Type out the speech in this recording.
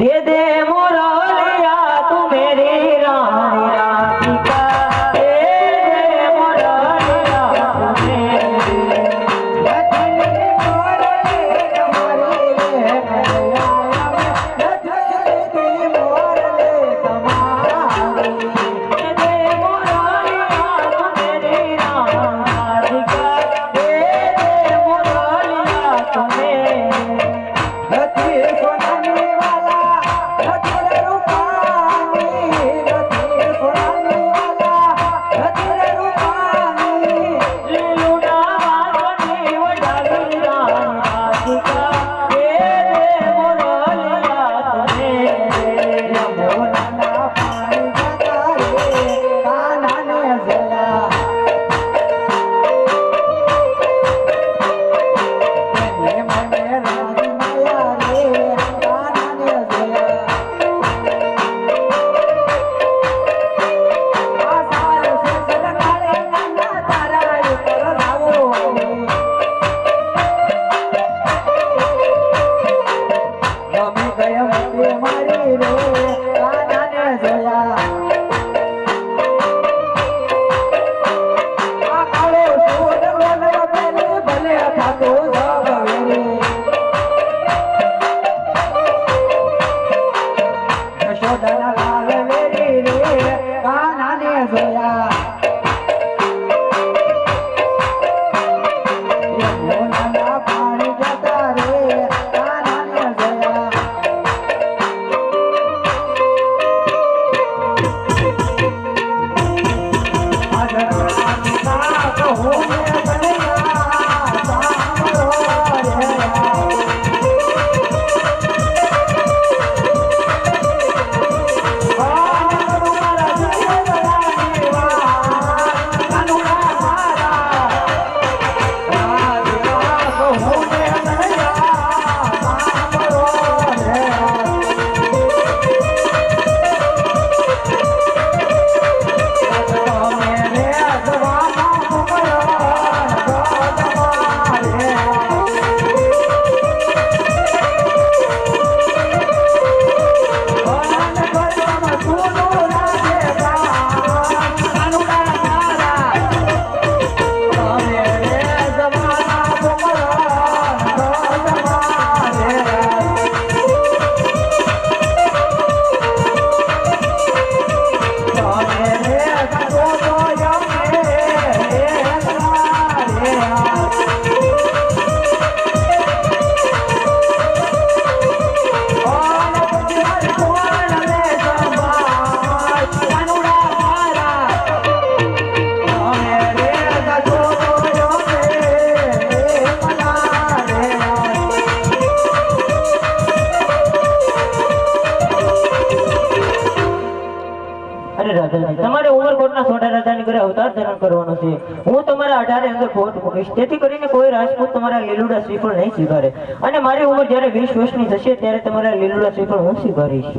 দে দে মোরা Yeah. તમારે ઉમરકોટના સોઢા રાજાની ઘરે અવતાર ધારણ કરવાનો છે. હું તમારા અઢારે અંદર કોટ મૂકીશ. તેથી કરીને કોઈ રાજપૂત તમારા લીલુડા શ્રીફળ નહીં સ્વીકારે. અને મારી ઉંમર જ્યારે વીસ વર્ષની થશે ત્યારે તમારા લીલુડા શ્રીફળ હું સ્વીકારીશ.